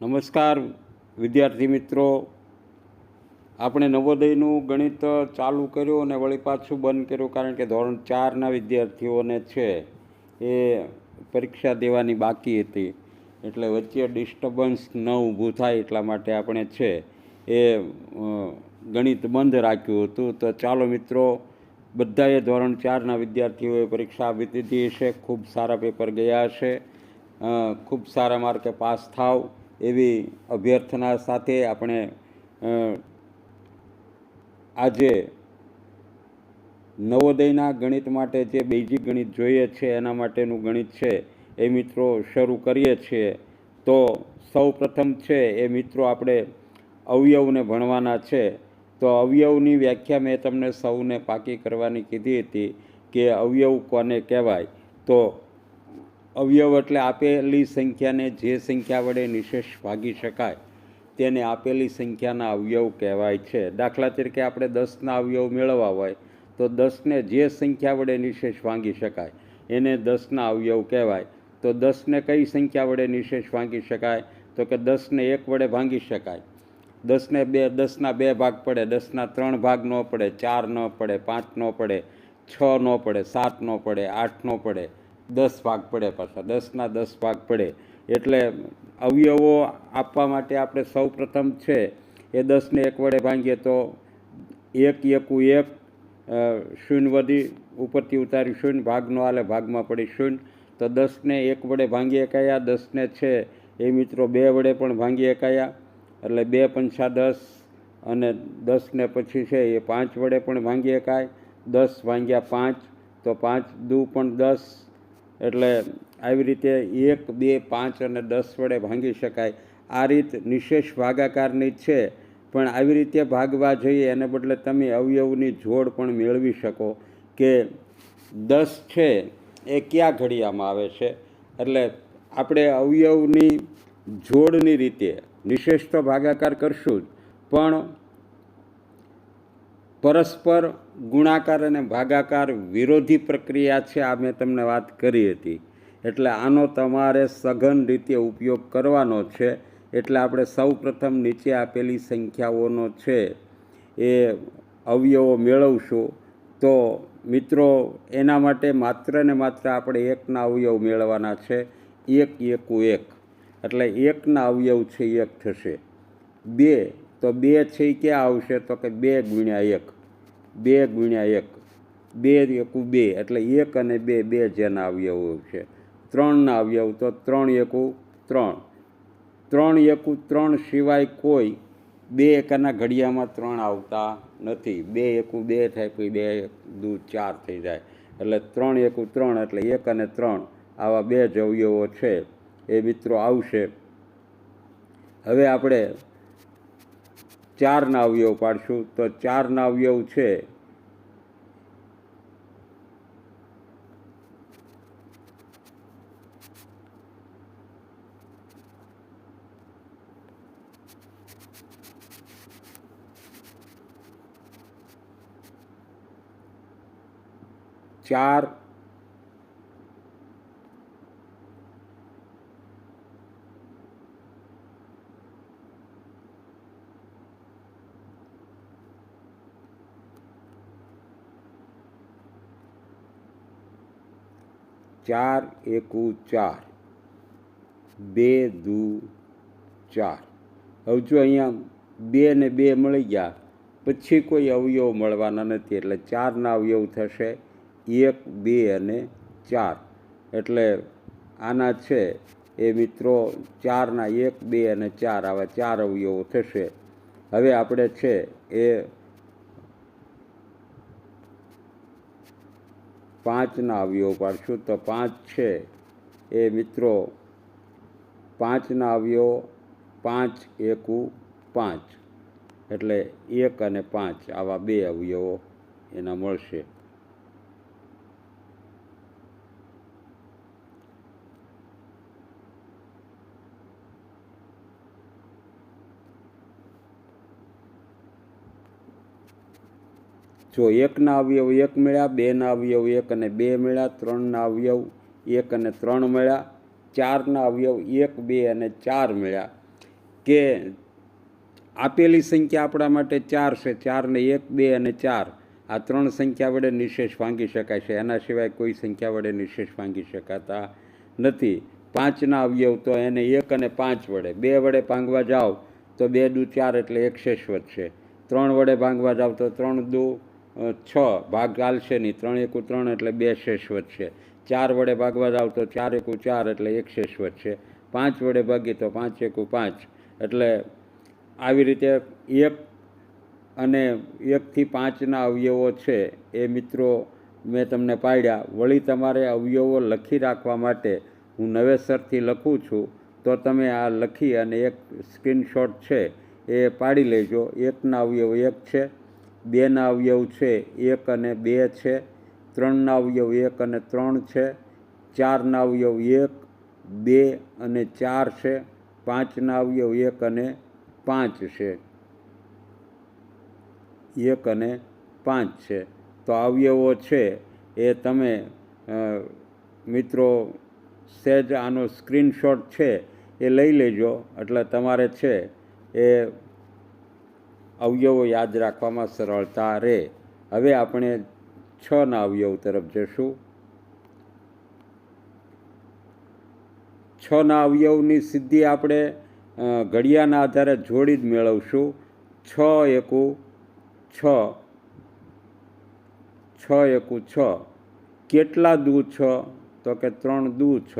નમસ્કાર, વિદ્યાર્થી મિત્રો. આપણે નવોદયનું ગણિત ચાલુ કર્યું અને વળી પાછું બંધ કર્યું કારણ કે ધોરણ ચારના વિદ્યાર્થીઓને છે એ પરીક્ષા દેવાની બાકી હતી. એટલે વચ્ચે ડિસ્ટર્બન્સ ન ઊભું થાય એટલા માટે આપણે છે એ ગણિત બંધ રાખ્યું હતું. તો ચાલો મિત્રો, બધાએ ધોરણ ચારના વિદ્યાર્થીઓએ પરીક્ષા આપી દીધી હશે. ખૂબ સારા પેપર ગયા હશે. ખૂબ સારા માર્કે પાસ થાવ. એવી અભ્યર્થના સાથે આપણે આજે નવોદયના ગણિત માટે જે બેઝિક ગણિત જોઈએ છે, એના માટેનું ગણિત છે, એ મિત્રો શરૂ કરીએ છીએ. તો સૌ પ્રથમ છે, એ મિત્રો આપણે અવયવને ભણવાના છે. તો અવયવની વ્યાખ્યા મેં તમને સૌને પાકી કરવાની કીધી હતી કે અવયવ કોને કહેવાય? તો અવયવ એટલે આપેલી સંખ્યાને જે સંખ્યા વડે નિશેષ ભાગી શકાય, તેને આપેલી સંખ્યાના અવયવ કહેવાય છે. દાખલા તરીકે આપણે દસના અવયવ મેળવવા હોય, તો દસને જે સંખ્યા વડે નિશેષ ભાંગી શકાય, એને દસના અવયવ કહેવાય. તો દસને કઈ સંખ્યા વડે નિશેષ ભાંગી શકાય? તો કે દસને એક વડે ભાંગી શકાય. દસને બે, દસના બે ભાગ પડે, દસના ત્રણ ભાગ ન પડે, ચાર ન પડે, પાંચ ન પડે, છ ન પડે, સાત ન પડે, આઠ ન પડે. દસ ભાગ પડે પાછા, દસના દસ ભાગ પડે. એટલે અવયવો આપવા માટે આપણે સૌ પ્રથમ છે, એ દસને એક વડે ભાંગીએ તો એક, એકું એક શૂન્ય વધી, ઉપરથી ઉતારી શૂન્ય, ભાગનો આલે ભાગમાં પડી શૂન્ય. તો દસને એક વડે ભાંગી એકાયા, દસને છે એ મિત્રો બે વડે પણ ભાંગી એકાયા. એટલે બે પંચા દસ અને દસને પછી છે એ પાંચ વડે પણ ભાંગી એકાય. દસ ભાંગ્યા પાંચ, તો પાંચ દુ પણ દસ એટલે આવી રીતે એક, બે, પાંચ અને દસ વડે ભાંગી શકાય. આ રીત નિશેષ ભાગાકારની જ છે. પણ આવી રીતે ભાગવા જોઈએ, એને બદલે તમે અવયવની જોડ પણ મેળવી શકો કે દસ છે એ કયા ઘડિયામાં આવે છે. એટલે આપણે અવયવની જોડની રીતે નિશેષ તો ભાગાકાર કરશું જ, પણ પરસ્પર ગુણાકાર અને ભાગાકાર વિરોધી પ્રક્રિયા છે, આ મેં તમને વાત કરી હતી. એટલે આનો તમારે સઘન રીતે ઉપયોગ કરવાનો છે. એટલે આપણે સૌ પ્રથમ નીચે આપેલી સંખ્યાઓનો છે, એ અવયવો મેળવશું. તો મિત્રો, એના માટે માત્ર ને માત્ર આપણે એકના અવયવ મેળવવાના છે. એક, એકું એક. એટલે એકના અવયવ છે, એક થશે. બે, તો બે છે એ ક્યાં આવશે? તો કે બે ગુણ્યા એક. બે ગુણ્યા એક. બે એકું બે, એટલે એક અને બે બે જેના અવયવો છે. ત્રણના અવયવ તો ત્રણ એકું ત્રણ. ત્રણ એકું ત્રણ સિવાય કોઈ બે એકાના ઘડિયામાં ત્રણ આવતા નથી. બે એકું બે થાય પછી બે દૂ ચાર થઈ જાય. એટલે ત્રણ એકું ત્રણ એટલે એક અને ત્રણ આવા બે જ અવયવો છે. એ મિત્રો આવશે. હવે આપણે ચારના અવયવ પાડશું તો ચારના અવયવ છે. ચાર ચાર એકું ચાર. બે દુ ચાર. હવે જો અહીંયા બે ને બે મળી ગયા, પછી કોઈ અવયવ મળવાના નથી, એટલે ચારના અવયવ થશે એક, બે અને ચાર. એટલે આના છે, એ મિત્રો ચારના એક, બે અને ચાર, આવા ચાર અવયવો થશે. હવે આપણે છે, એ પાંચના અવયવ પાડશું તો પાંચ છે. એ મિત્રો, પાંચના અવયવ પાંચ એકુ પાંચ. એટલે એક અને પાંચ, આવા બે અવયવો એના મળશે. જો એકના અવયવ એક મળ્યા, બેના અવયવ એક અને બે મળ્યા, ત્રણના અવયવ એક અને ત્રણ મળ્યા, ચારના અવયવ એક, બે અને ચાર મળ્યા. કે આપેલી સંખ્યા આપણા માટે ચાર છે, ચારને એક, બે અને ચાર. આ ત્રણ સંખ્યા વડે નિશેષ ભાંગી શકાય છે. એના સિવાય કોઈ સંખ્યા વડે નિશેષ ભાંગી શકાતા નથી. પાંચના અવયવ તો એને એક અને પાંચ વડે. બે વડે ભાંગવા જાઓ તો બે દુ ચાર એટલે એક શેષ વધશે ત્રણ વડે ભાંગવા જાઓ તો ત્રણ દુ છ. ભાગ ચાલશે નહીં ત્રણ એકુ ત્રણ એટલે બે શેષ વધશે ચાર વડે ભાગવા જાવ તો ચાર એકુ ચાર એટલે એક શેષ વધશે પાંચ વડે ભાગી તો પાંચ એકુ પાંચ. એટલે આવી રીતે એક અને એકથી પાંચના અવયવો છે એ મિત્રો મેં તમને પાડ્યા. વળી તમારે અવયવો લખી રાખવા માટે હું નવેસરથી લખું છું. તો તમે આ લખી અને એક સ્ક્રીનશોટ છે એ પાડી લેજો. એકના અવયવ એક છે. બેના અવયવ છે, એક અને બે છે. ત્રણના અવયવ એક અને ત્રણ છે. ચારના અવયવ એક, બે અને ચાર છે. પાંચના અવયવ એક અને પાંચ છે. એક અને પાંચ છે. તો અવયવો છે એ તમે મિત્રો સહેજ આનો સ્ક્રીનશોટ છે એ લઈ લેજો. એટલે તમારે છે એ અવયવો યાદ રાખવામાં સરળતા રહે. હવે આપણે છના અવયવ તરફ જશું. છના અવયવની સિદ્ધિ આપણે ઘડિયાના આધારે જોડી જ મેળવશું. છ એકુ છ. છ એકુ છ. કેટલા દૂ છ? તો કે ત્રણ દૂ છ.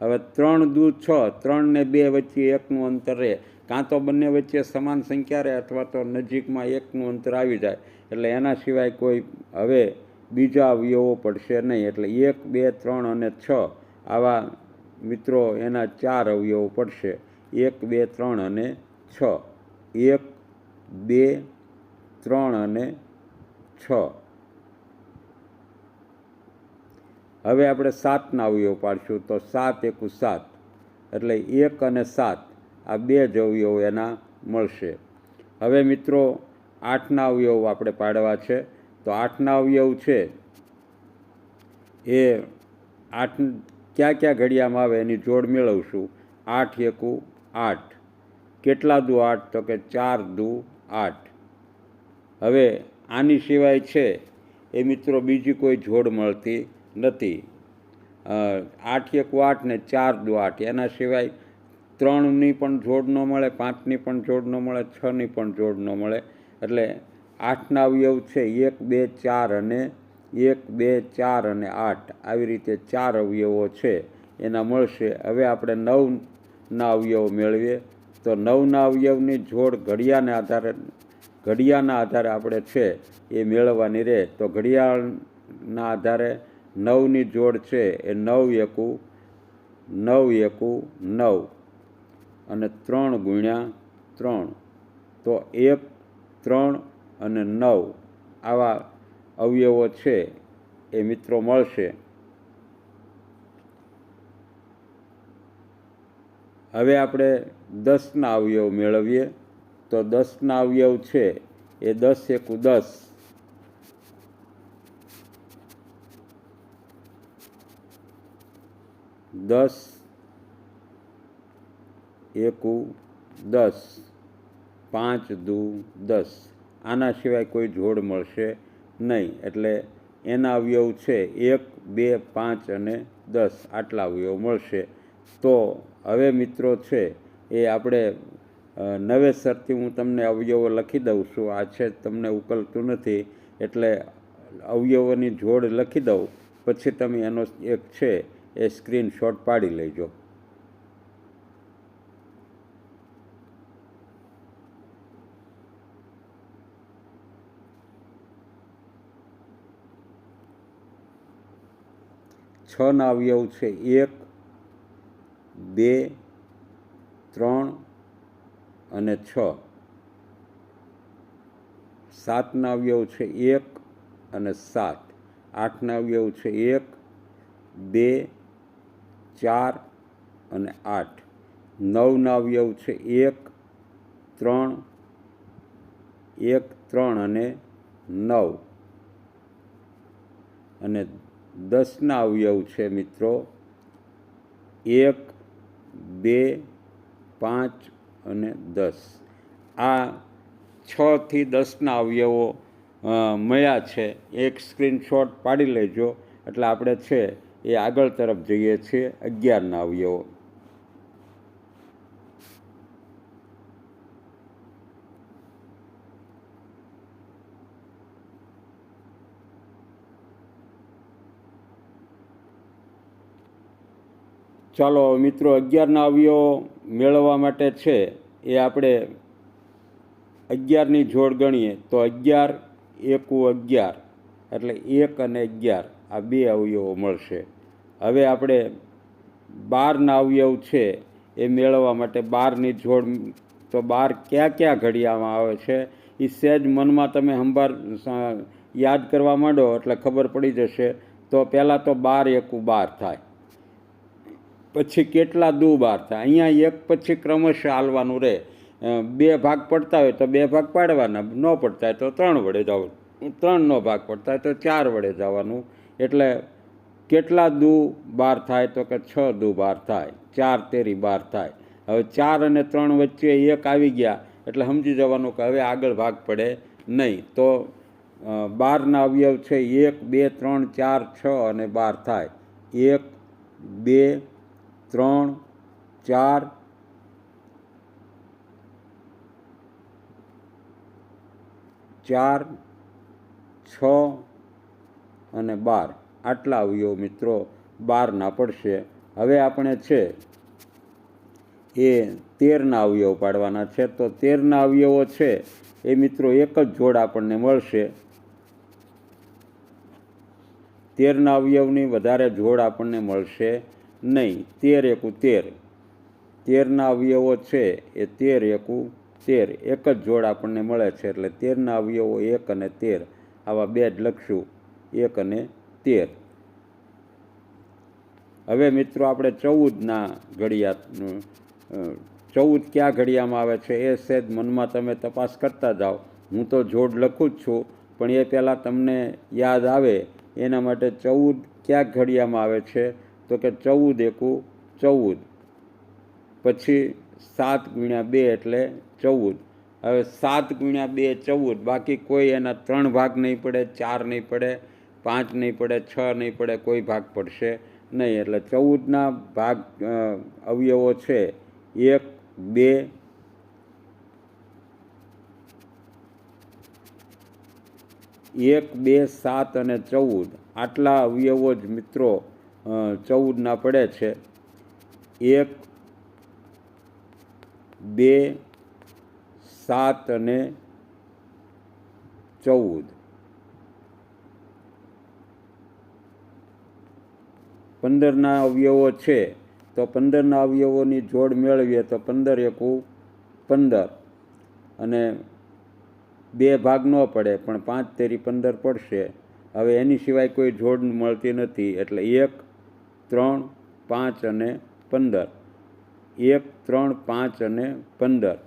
હવે ત્રણ દૂ છ ત્રણ ને બે વચ્ચે એકનું અંતર રહે. કાં તો બંને વચ્ચે સમાન સંખ્યા રહે અથવા તો નજીકમાં એકનું અંતર આવી જાય. એટલે એના સિવાય કોઈ હવે બીજા અવયવો પડશે નહીં. એટલે એક, બે, ત્રણ અને છ આવા મિત્રો એના ચાર અવયવો પડશે. એક, બે, ત્રણ અને છ. એક, બે, ત્રણ અને છ. હવે આપણે સાતના અવયવ પાડશું. તો સાત એકુ સાત. એટલે એક અને સાત. આ બે જ અવયવ એના મળશે. હવે મિત્રો, આઠના અવયવ આપણે પાડવા છે. તો આઠના અવયવ છે. એ આઠ ક્યાં ક્યાં ઘડિયામાં આવે એની જોડ મેળવશું. આઠ એકુ આઠ. કેટલા દુ આઠ? તો કે ચાર દુ આઠ. હવે આની સિવાય છે, એ મિત્રો બીજી કોઈ જોડ મળતી નથી. આઠ એકુ આઠ ને ચાર દુ આઠ. એના સિવાય ત્રણની પણ જોડ ન મળે, પાંચની પણ જોડ ન મળે, છની પણ જોડ ન મળે. એટલે આઠના અવયવ છે, એક, બે, ચાર અને એક, બે, ચાર અને આઠ. આવી રીતે ચાર અવયવો છે, એના મળશે. હવે આપણે નવના અવયવ મેળવીએ. તો નવના અવયવની જોડ ઘડિયાને આધારે ઘડિયાળના આધારે આપણે છે, એ મેળવવાની રહે તો ઘડિયાળના આધારે નવની જોડ છે, એ નવ એકુ નવ એકુ, નવ. અને ત્રણ ગુણ્યા ત્રણ. તો એક, ત્રણ અને નવ આવા અવયવો છે એ મિત્રો મળશે. હવે આપણે દસના અવયવ મેળવીએ. તો દસના અવયવ છે એ દસ એકુ દસ. દસ એકુ દસ. પાંચ દુ દસ. આના સિવાય કોઈ જોડ મળશે નહીં. એટલે એના અવયવ છે એક, બે, પાંચ અને દસ. આટલા અવયવ મળશે. તો હવે મિત્રો છે એ આપણે નવેસરથી હું તમને અવયવો લખી દઉં છું. આ છે તમને ઉકલતું નથી. એટલે અવયવોની જોડ લખી દઉં. પછી તમે એનો એક છે એ સ્ક્રીનશોટ પાડી લેજો. છના અવયવ છે. એક, બે, ત્રણ અને છ. સાતના અવયવ છે. એક અને સાત. આઠના અવયવ છે. એક, બે, ચાર અને આઠ. નવના અવયવ છે. એક, ત્રણ એક, ત્રણ અને નવ. અને દસના અવયવ છે મિત્રો. એક, બે, પાંચ અને દસ. આ છથી દસના અવયવો મળ્યા છે. એક સ્ક્રીનશોટ પાડી લેજો. એટલે આપણે છે એ આગળ તરફ જઈએ છીએ. અગિયારના અવયવો. ચાલો મિત્રો, અગિયારના અવયવો મેળવવા માટે છે એ આપણે અગિયારની જોડ ગણીએ. તો અગિયાર એકુ અગિયાર, એટલે એક અને અગિયાર, આ બે અવયવો મળશે. હવે આપણે બારના અવયવ છે એ મેળવવા માટે બારની જોડ, તો બાર ક્યાં ક્યાં ઘડિયામાં આવે છે? એ સહેજ મનમાં તમે સંભાર યાદ કરવા માંડો એટલે ખબર પડી જશે. તો પહેલાં તો બાર એકુ બાર થાય. પછી કેટલા દૂ બાર થાય? અહીંયા એક પછી ક્રમશઃ હાલવાનું રહે. બે ભાગ પડતા હોય તો બે ભાગ પાડવાના, ન પડતા હોય તો ત્રણ વડે જવાનું. ત્રણનો ભાગ પડતા હોય તો ચાર વડે જવાનું. એટલે કેટલા દુ બાર થાય તો કે છ દુ બાર થાય? ચાર તેરી બાર થાય. હવે ચાર અને ત્રણ વચ્ચે એક આવી ગયા, એટલે સમજી જવાનું કે હવે આગળ ભાગ પડે નહીં. તો બારના અવયવ છે એક, બે, ત્રણ, ચાર, છ અને બાર થાય. એક, બે ત્રણ, ચાર. ચાર, છ અને બાર. આટલા અવયવ મિત્રો બારના પડશે. હવે આપણે છે એ તેરના અવયવ પાડવાના છે. તો તેરના અવયવો છે એ મિત્રો એક જ જોડ આપણને મળશે. તેરના અવયવની વધારે જોડ આપણને મળશે. નહીં, તેર એકુ તેર. તેરના અવયવો છે એ તેર એકુ તેર. એક જ જોડ આપણને મળે છે એટલે તેરના અવયવો એક અને તેર. આવા બે જ લખશું. એક અને તેર. હવે મિત્રો આપણે ચૌદના ઘડિયા ચૌદ ક્યાં ઘડિયામાં આવે છે એ સહેજ મનમાં તમે તપાસ કરતા જાઓ. હું તો જોડ લખું જ છું, પણ એ પહેલાં તમને યાદ આવે. એના માટે ચૌદ ક્યાં ઘડિયામાં આવે છે? તો કે ચૌદ એકુ ચૌદ. પછી સાત ગુણ્યા બે એટલે ચૌદ. હવે સાત ગુણ્યા બે ચૌદ, બાકી કોઈ એના ત્રણ ભાગ નહીં પડે, ચાર નહીં પડે, પાંચ નહીં પડે, છ નહીં પડે, કોઈ ભાગ પડશે નહીં. એટલે ચૌદના ભાગ અવયવો છે. એક, બે એક, બે, સાત અને ચૌદ. આટલા અવયવો જ મિત્રો ચૌદના પડે છે. એક, બે, સાત અને ચૌદ. પંદરના અવયવો છે, તો પંદરના અવયવોની જોડ મેળવીએ તો પંદર એકુ પંદર. અને બે ભાગ ન પડે, પણ પાંચ તેરી પંદર પડશે. હવે એની સિવાય કોઈ જોડ મળતી નથી, એટલે એક ત્રણ, પાંચ અને પંદર. એક, ત્રણ, પાંચ અને પંદર.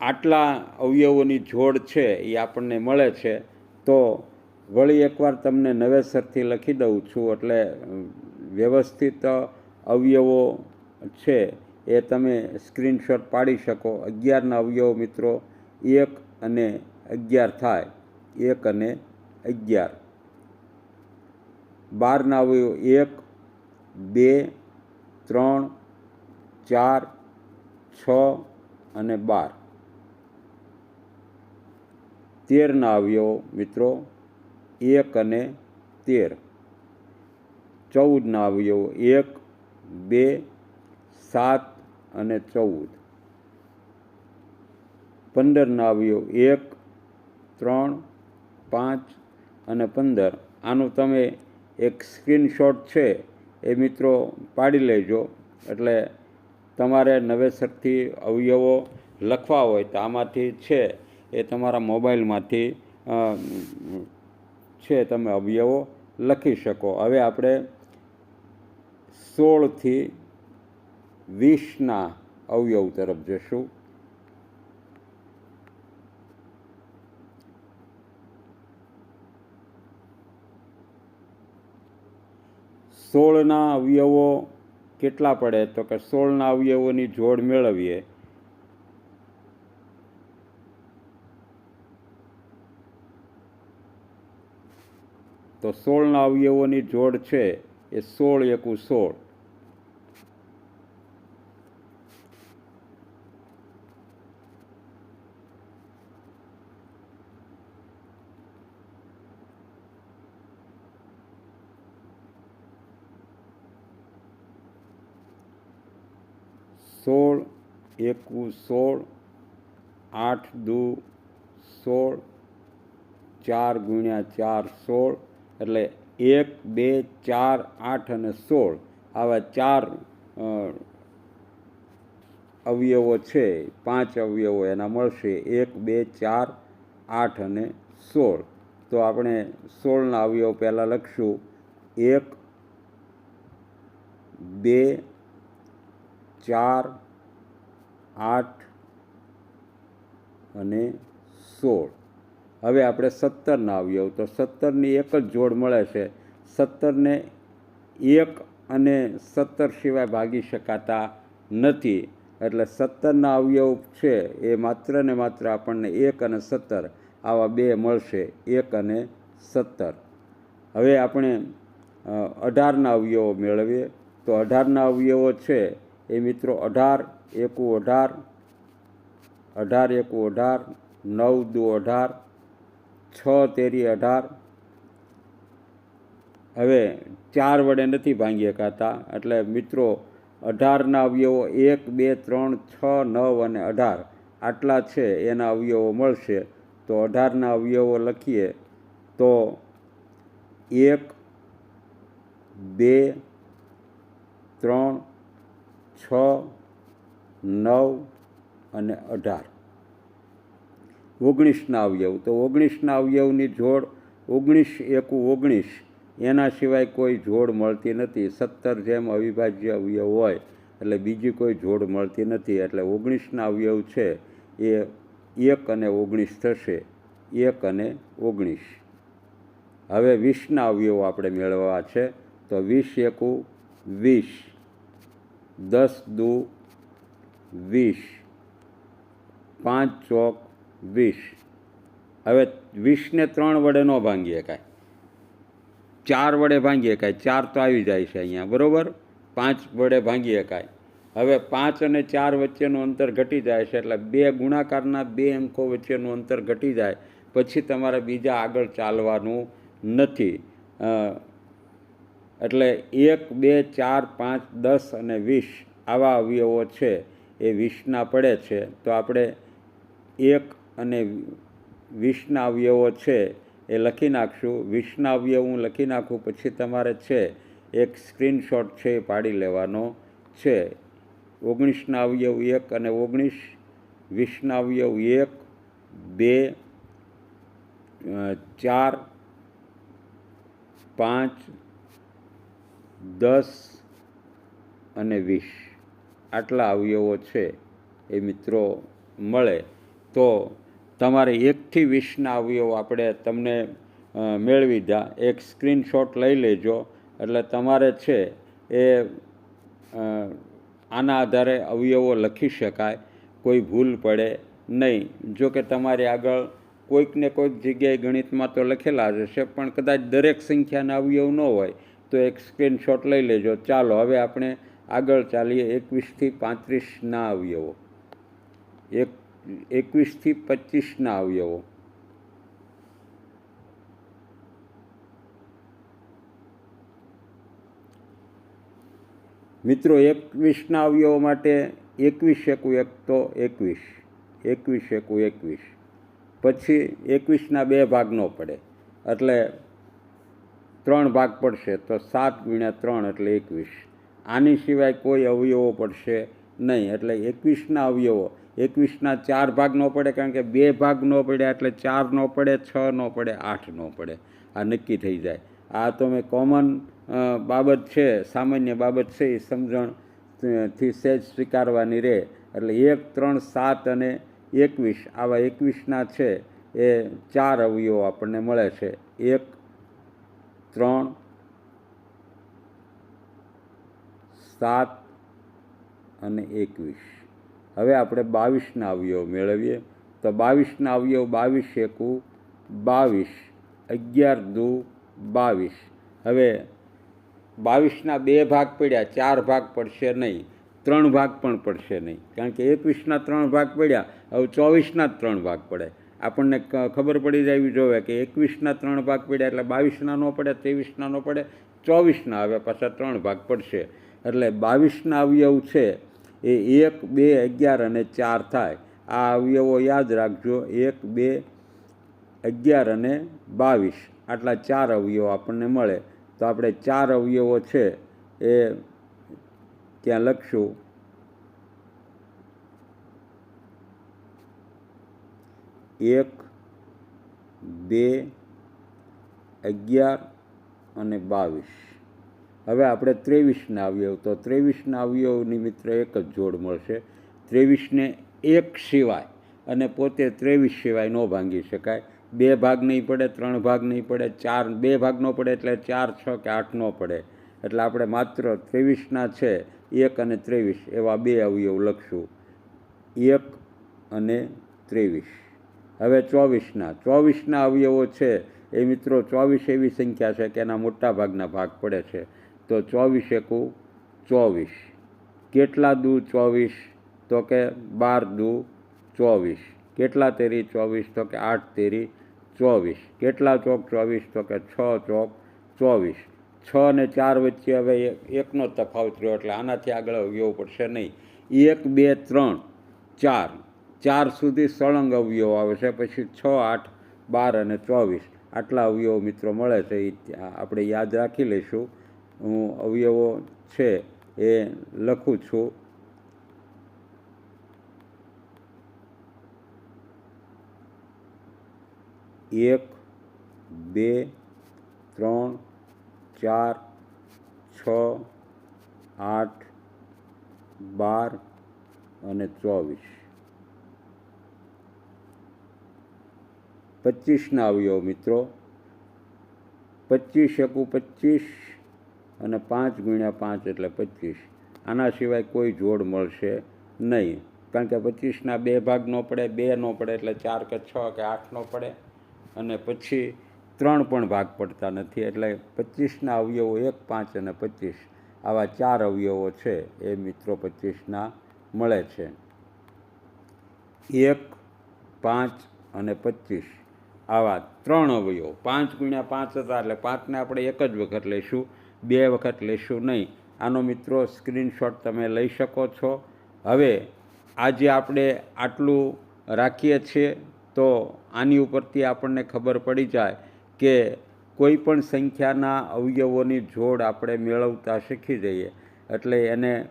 આટલા અવયવોની જોડ છે, એ આપણને મળે છે, તો વળી એકવાર તમને નવેસરથી લખી દઉં છું, એટલે વ્યવસ્થિત અવયવો છે, એ તમે સ્ક્રીનશોટ પાડી શકો. અગિયારના અવયવો મિત્રો, એક અને અગિયાર થાય. એક અને અગિયાર. બારના અવયવો એક, બે, ત્રણ, ચાર, છ અને બાર. તેરના અવયવો મિત્રો. એક અને તેર. ચૌદના અવયવો એક, બે, સાત અને ચૌદ. પંદરના અવયવ એક, ત્રણ, પાંચ અને પંદર. આનું તમે એક સ્ક્રીનશોટ છે, એ મિત્રો પાડી લેજો. એટલે તમારે નવેસરથી અવયવો લખવા હોય તો આમાંથી છે, એ તમારા મોબાઈલમાંથી છે, તમે અવયવો લખી શકો. હવે આપણે સોળથી વીસના અવયવ તરફ જશું. સોળના અવયવો કેટલા પડે? તો કે સોળના અવયવોની જોડ મેળવીએ. તો સોળના અવયવોની જોડ છે એ સોળ એકું સોળ. સોળ, એકુ સોળ, આઠ દુ સોળ, ચાર ગુણ્યા ચાર સોળ, એટલે એક, બે, ચાર, આઠ અને સોળ. આવા ચાર અવયવો છે, પાંચ અવયવો એના મળશે. એક, બે, ચાર, આઠ અને સોળ. તો આપણે સોળના અવયવ પહેલાં લખશું. એક, બે ચાર, આઠ અને સોળ. હવે આપણે સત્તરના અવયવ તો સત્તરની એક જ જોડ મળે છે. સત્તરને એક અને સત્તર સિવાય ભાગી શકાતા નથી. એટલે સત્તરના અવયવ છે, એ માત્ર ને માત્ર આપણને એક અને સત્તર આવા બે મળશે. એક અને સત્તર. હવે આપણે અઢારના અવયવો મેળવીએ. તો અઢારના અવયવો છે એ મિત્રો અઢાર, એકુ અઢાર અઢાર એકુ અઢાર, નવ દુ અઢાર, છ તેરી અઢાર. હવે ચાર વડે નથી ભાંગી શકાતા એટલે મિત્રો અઢારના અવયવો એક, બે, ત્રણ, છ, નવ અને અઢાર આટલા છે, એના અવયવો મળશે. તો અઢારના અવયવો લખીએ. તો એક, બે, ત્રણ છ, નવ અને અઢાર. ઓગણીસના અવયવ. તો ઓગણીસના અવયવની જોડ ઓગણીસ એકુ ઓગણીસ. એના સિવાય કોઈ જોડ મળતી નથી. સત્તર જેમ અવિભાજ્ય અવયવ હોય, એટલે બીજી કોઈ જોડ મળતી નથી. એટલે ઓગણીસના અવયવ છે, એ એક અને ઓગણીસ થશે. એક અને ઓગણીસ. હવે વીસના અવયવો આપણે મેળવવા છે. તો વીસ એકુ વીસ. દસ દો વીસ. પાંચ ચોક વીસ. હવે વીસને ત્રણ વડે ન ભાંગી શકાય ચાર વડે ભાંગી શકાય ચાર તો આવી જાય છે અહીંયા, બરાબર? પાંચ વડે ભાંગી શકાય હવે પાંચ અને ચાર વચ્ચેનું અંતર ઘટી જાય છે એટલે બે ગુણાકારના બે અંકો વચ્ચેનું અંતર ઘટી જાય. પછી તમારે બીજા આગળ ચાલવાનું નથી. એટલે એક, બે, ચાર, પાંચ, દસ અને વીસ આવા અવયવો છે, એ વીસના પડે છે. તો આપણે એક અને વીસના અવયવો છે એ લખી નાખશું. વીસના અવયવ હું લખી નાખું, પછી તમારે છે એક સ્ક્રીનશોટ છે એ પાડી લેવાનો છે. ઓગણીસના અવયવ એક અને ઓગણીસ, વીસના અવયવ એક, બે ચાર, પાંચ દસ અને વીસ. આટલા અવયવો છે એ મિત્રો મળે તો તમારે એકથી વીસના અવયવો આપણે તમને મેળવી દા એક સ્ક્રીનશોટ લઈ લેજો. એટલે તમારે છે એ આના આધારે અવયવો લખી શકાય. કોઈ ભૂલ પડે નહીં. જો કે તમારી આગળ કોઈક ને કોઈક જગ્યાએ ગણિતમાં તો લખેલા જ હશે, પણ કદાચ દરેક સંખ્યાના અવયવ ન હોય. તો એક સ્ક્રીનશોટ લઈ લેજો. ચાલો, હવે આપણે આગળ ચાલીએ. એકવીસથી પાંત્રીસના અવયવો. એક, એકવીસથી પચીસના અવયવો. મિત્રો, એકવીસના અવયવો માટે એકવીસ એકું એક તો એકવીસ. એકવીસ એકું એકવીસ. પછી એકવીસના બે ભાગ ન પડે. એટલે ત્રણ ભાગ પડશે તો સાત ગુણ્યા ત્રણ એટલે એકવીસ. આની સિવાય કોઈ અવયવો પડશે નહીં, એટલે એકવીસના અવયવો. એકવીસના ચાર ભાગ ન પડે કારણ કે બે ભાગ ન પડ્યા એટલે ચાર ન પડે, છ ન પડે, આઠ ન પડે. આ નક્કી થઈ જાય. આ તો મેં કોમન બાબત છે, સામાન્ય બાબત છે, એ સમજણથી સહેજ સ્વીકારવાની રહે. એટલે એક, ત્રણ, સાત અને એકવીસ. આવા એકવીસના છે એ ચાર અવયવો આપણને મળે છે. એક ત્રણ, સાત અને એકવીસ. હવે આપણે બાવીસના અવયવ મેળવીએ. તો બાવીસના અવયવ બાવીસ એકુ, બાવીસ, અગિયાર દુ, બાવીસ. હવે બાવીસના બે ભાગ પડ્યા, ચાર ભાગ પડશે નહીં. ત્રણ ભાગ પણ પડશે નહીં. કારણ કે એકવીસના ત્રણ ભાગ પડ્યા, હવે ચોવીસના જ ત્રણ ભાગ પડે. આપણને ખબર પડી જવી જોઈએ કે એકવીસના ત્રણ ભાગ પડ્યા એટલે બાવીસના ન પડે, ત્રેવીસના ન પડે, ચોવીસના આવે, પાછા ત્રણ ભાગ પડશે. એટલે બાવીસના અવયવ છે એ એક, બે, અગિયાર અને ચાર થાય. આ અવયવો યાદ રાખજો, એક, બે, અગિયાર અને બાવીસ. આટલા ચાર અવયવો આપણને મળે. તો આપણે ચાર અવયવો છે એ ત્યાં લખશું? એક, બે, અગિયાર અને બાવીસ. હવે આપણે ત્રેવીસના અવયવ, તો ત્રેવીસના અવયવની મિત્ર એક જ જોડ મળશે. ત્રેવીસને એક સિવાય અને પોતે ત્રેવીસ સિવાય ન ભાંગી શકાય. બે ભાગ નહીં પડે, ત્રણ ભાગ નહીં પડે, ચાર, બે ભાગ ન પડે એટલે ચાર, છ કે આઠ ન પડે. એટલે આપણે માત્ર ત્રેવીસના છે, એક અને ત્રેવીસ એવા બે અવયવ લખશું. એક અને ત્રેવીસ. હવે ચોવીસના ચોવીસના અવયવો છે. એ મિત્રો, ચોવીસ એવી સંખ્યા છે કે એના મોટા ભાગના ભાગ પડે છે. તો ચોવીસ એકુ ચોવીસ. કેટલા દુ ચોવીસ? તો કે બાર દુ ચોવીસ. કેટલા તેરી ચોવીસ? તો કે આઠ તેરી ચોવીસ. કેટલા ચોક ચોવીસ? તો કે છ ચોક ચોવીસ. છ અને ચાર વચ્ચે હવે એકનો તફાવત રહ્યો એટલે આનાથી આગળ અવયવો પડશે નહીં. એક, બે, ત્રણ, ચાર. ચાર સુધી સળંગ અવયવ આવે છે, પછી છ, આઠ, બાર અને ચોવીસ. આટલા અવયવો મિત્રો મળે છે એ આપણે યાદ રાખી લઈશું. હું અવયવો છે એ લખું છું. એક, બે, ત્રણ, ચાર, છ, આઠ, બાર અને ચોવીસ. પચીસના અવયવ મિત્રો. પચીસ એકુ પચીસ અને પાંચ ગુણ્યા પાંચ એટલે પચીસ. આના સિવાય કોઈ જોડ મળશે નહીં. કારણ કે પચીસના બે ભાગ ન પડે, બે ન પડે એટલે ચાર કે છ કે આઠ ન પડે. અને પછી ત્રણ પણ ભાગ પડતા નથી એટલે પચીસના અવયવો એક, પાંચ અને પચીસ. આવા ચાર અવયવો છે એ મિત્રો પચીસના મળે છે. એક, પાંચ અને પચીસ. આવા ત્રણ અવયવ. પાંચ ગુણ્યા પાંચ હતા એટલે પાંચને આપણે એક જ વખત લઈશું. બે વખત લઈશું નહીં. આનો મિત્રો સ્ક્રીનશોટ તમે લઈ શકો છો. હવે આજે આપણે આટલું રાખીએ છીએ તો આની ઉપરથી આપણને ખબર પડી જાય કે કોઈ પણ સંખ્યાના અવયવોની જોડ આપણે મેળવતા શીખી જઈએ. એટલે એને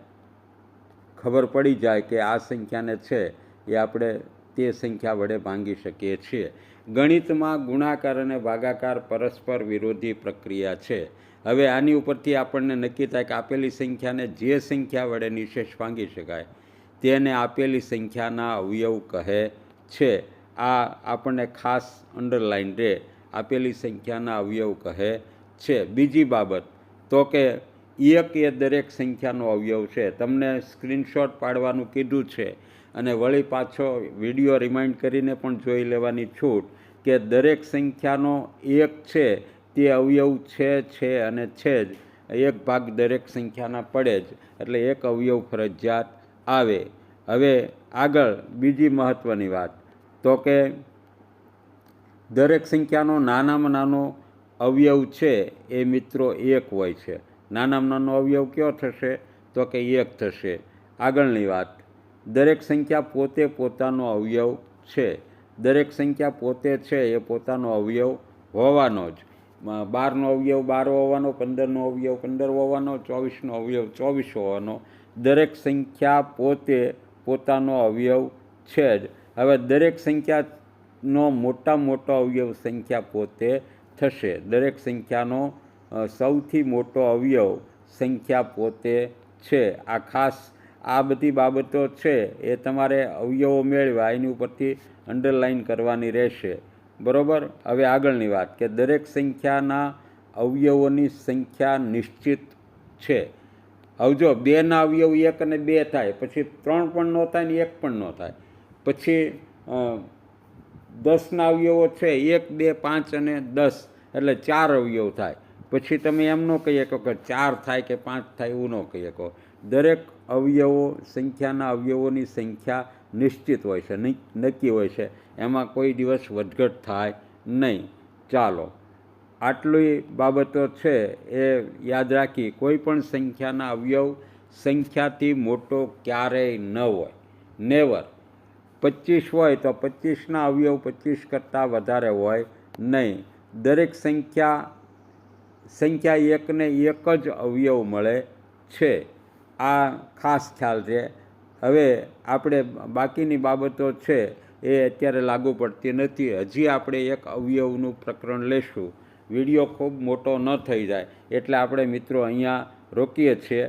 ખબર પડી જાય કે આ સંખ્યાને છે એ આપણે તે સંખ્યા વડે ભાંગી શકીએ છીએ. ગણિતમાં ગુણાકાર અને ભાગાકાર પરસ્પર વિરોધી પ્રક્રિયા છે. હવે આની ઉપરથી આપણને નક્કી થાય કે આપેલી સંખ્યાને જે સંખ્યા વડે નિશેષ ભાંગી શકાય, તેને આપેલી સંખ્યાના અવયવ કહે છે. આ આપણને ખાસ અંડરલાઇન રહે આપેલી સંખ્યાના અવયવ કહે છે. બીજી બાબત, તો કે એક એ દરેક સંખ્યાનો અવયવ છે. તમને સ્ક્રીનશોટ પાડવાનું કીધું છે અને વળી પાછો વીડિયો રિમાઇન્ડ કરીને પણ જોઈ લેવાની છૂટ. કે દરેક સંખ્યાનો એક છે, તે અવયવ છે છે અને છે જ. એક ભાગ દરેક સંખ્યાના પડે જ, એટલે એક અવયવ ફરજિયાત આવે. હવે આગળ બીજી મહત્ત્વની વાત. તો કે દરેક સંખ્યાનો નાનામાં નાનો અવયવ છે, એ મિત્રો એક હોય છે. નાનામાં નાનો અવયવ કયો થશે? તો કે એક થશે. આગળની વાત. દરેક સંખ્યા પોતે પોતાનો અવયવ છે. દરેક સંખ્યા પોતે છે, એ પોતાનો અવયવ હોવાનો જ. બારનો અવયવ, બાર હોવાનો, પંદરનો અવયવ, પંદર હોવાનો, ચોવીસનો અવયવ, ચોવીસ હોવાનો, દરેક સંખ્યા પોતે પોતાનો અવયવ છે જ. હવે દરેક સંખ્યાનો મોટા મોટો અવયવ સંખ્યા પોતે થશે. દરેક સંખ્યાનો સૌથી મોટો અવયવ સંખ્યા પોતે છે. આ ખાસ આ બધી બાબતો છે એ તમારે અવયવો મેળવ્યા એની ઉપરથી અંડરલાઈન કરવાની રહેશે. બરાબર? હવે આગળની વાત કે દરેક સંખ્યાના અવયવોની સંખ્યા નિશ્ચિત છે. હવે જો બેના અવયવ એક અને બે થાય, પછી ત્રણ પણ ન થાય ને એક પણ ન થાય, પછી દસના અવયવો છે, એક, બે, પાંચ અને દસ, એટલે ચાર અવયવ થાય. પછી તમે એમ ન કહી શકો કે ચાર થાય કે પાંચ થાય એવું ન કહી શકો. દરેક અવયવો, સંખ્યાના અવયવોની સંખ્યા નિશ્ચિત હોય છે નક્કી હોય છે. એમાં કોઈ દિવસ વધઘટ થાય નહીં. ચાલો, આટલી બાબતો છે, એ યાદ રાખી, કોઈ પણ સંખ્યાના અવયવ સંખ્યાથી મોટો ક્યારેય ન હોય. નેવર પચીસ હોય તો પચીસના અવયવ પચીસ કરતાં વધારે હોય નહીં. દરેક સંખ્યા સંખ્યા એકને એક જ અવયવ મળે છે. આ ખાસ ખ્યાલ છે. હવે આપણે બાકીની બાબતો છે એ અત્યારે લાગુ પડતી નથી. હજી આપણે એક અવયવનું પ્રકરણ લેશું. વીડિયો ખૂબ મોટો ન થઈ જાય. એટલે આપણે મિત્રો અહીંયા રોકીએ છીએ.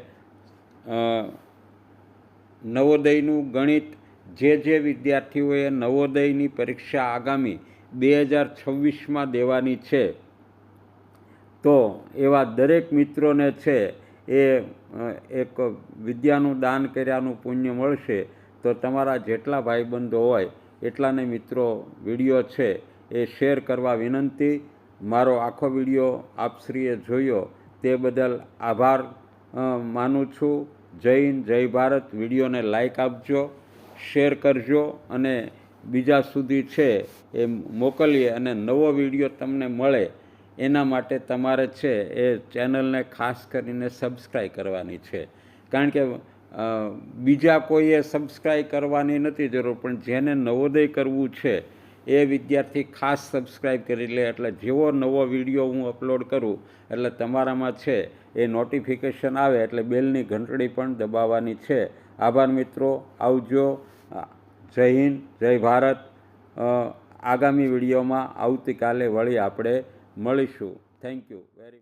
નવોદયનું ગણિત જે જે વિદ્યાર્થીઓએ નવોદયની પરીક્ષા આગામી બે હજાર છવ્વીસમાં દેવાની છે, તો એવા દરેક મિત્રોને છે એ એક વિદ્યાનું દાન કર્યાનું પુણ્ય મળશે, તો તમારા જેટલા ભાઈબંધો હોય, એટલાને મિત્રો વીડિયો છે એ શેર કરવા વિનંતી. મારો આખો વીડિયો આપશ્રીએ જોયો. તે બદલ આભાર માનું છું. જય હિન્દ, જય ભારત. વિડીયોને લાઈક આપજો, શેર કરજો અને બીજા સુધી છે એ મોકલીએ અને નવો વીડિયો તમને મળે. એના માટે તમારે છે એ ચેનલને ખાસ કરીને સબસ્ક્રાઈબ કરવાની છે. કારણ કે બીજા કોઈએ સબસ્ક્રાઈબ કરવાની નથી જરૂર, પણ જેને નવોદય કરવું છે, એ વિદ્યાર્થી ખાસ સબસ્ક્રાઈબ કરી લે. એટલે જેવો નવો વીડિયો હું અપલોડ કરું, એટલે તમારામાં છે એ નોટિફિકેશન આવે, એટલે બેલની ઘંટડી પણ દબાવવાની છે. આભાર મિત્રો, આવજો. જય હિન્દ, જય ભારત. આગામી વિડીયોમાં આવતીકાલે વળી આપણે મળીશું. Thank you very much